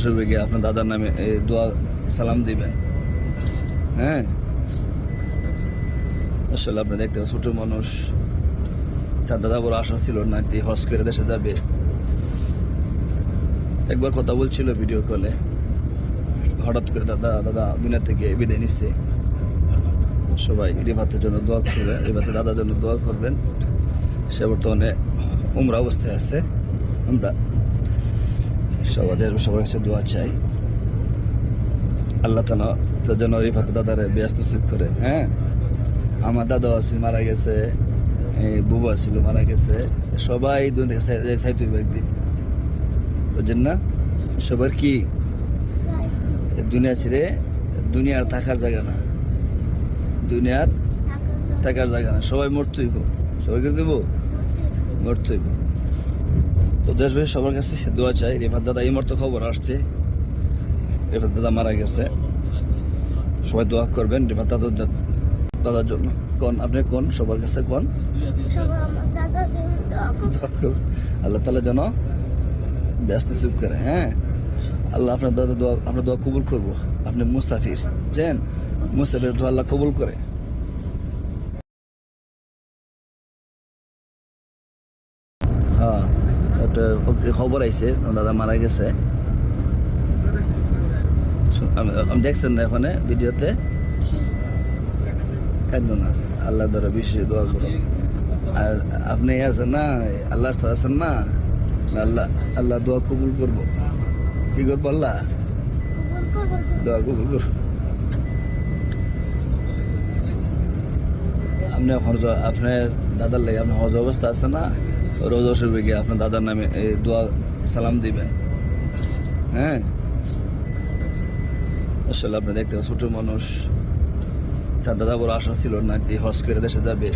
গিয়ে আপনার দাদার নামে দোয়া, সালাম দিবেন। হ্যাঁ? আসলে আপনি দেখতে মানুষ। তার দাদা বড় আশা ছিল না যে দেশে যাবে। একবার কথা বলছিল ভিডিও কলে হঠাৎ করে দাদা দাদা দুনিয়া থেকে বিদায় নিচ্ছে সবাই রিভাতের জন্য দোয়া করবে, রিভাতের দাদার জন্য দোয়া করবেন। সে বর্তমানে উমরা অবস্থায় আছে। আমরা সবাদের সবার কাছে দোয়া চাই। আল্লাহ তালা তার জন্য রিফাত দাদারে ব্যস্ত সুখ করে হ্যাঁ? আমার দাদা আছে মারা গেছে এই বুবু আছিল মারা গেছে, সবাই দুনিয়া থেকে ব্যক্তি। বুঝছেন না? সবার কি? দুনিয়া ছেড়ে দুনিয়ার থাকার জায়গা না। দুনিয়ার থাকার জায়গা না। সবাই মরতেই সবাই করে দেবো? মরতেই তো দেশবাসী সবার কাছে দোয়া চাই। রেফাত দাদা এই মুহূর্তে খবর আসছে। রেফাত দাদা মারা গেছে। সবাই দোয়া করবেন রেফাত দাদা দাদার জন্য। কোন? আপনি কোন? সবার কাছে কোন? আল্লাহ তালা যেন ব্যস্ত চুপ করে। হ্যাঁ? আল্লাহ আপনার দাদা দোয়া আপনার দোয়া কবুল করব। আপনি মুসাফির। জানেন মুসাফির দোয়া আল্লাহ কবুল করে। হ্যাঁ। একটা খবর আইছে দাদা মারা গেছে। দেখছেন না ওখানে ভিডিওতে? কেন না? আল্লাহ দ্বারা বিশেষ দোয়া করো। আর আপনি আছেন না? আল্লাহ আছেন না? আল্লাহ আল্লাহ দোয়া কবুল করব। কি করব আল্লাহ? দোয়া কবুল করব। আপনি হজ আপনার দাদার লাগে আপনার হজ অবস্থা আছে না? রোজ শরীফে গিয়ে আপনার দাদার নামে দোয়া, সালাম দিবেন। হ্যাঁ? আসলে আপনি দেখতে ছোট মানুষ। তার দাদা বড় আশা ছিল না যে হজ করে দেশে যাবে।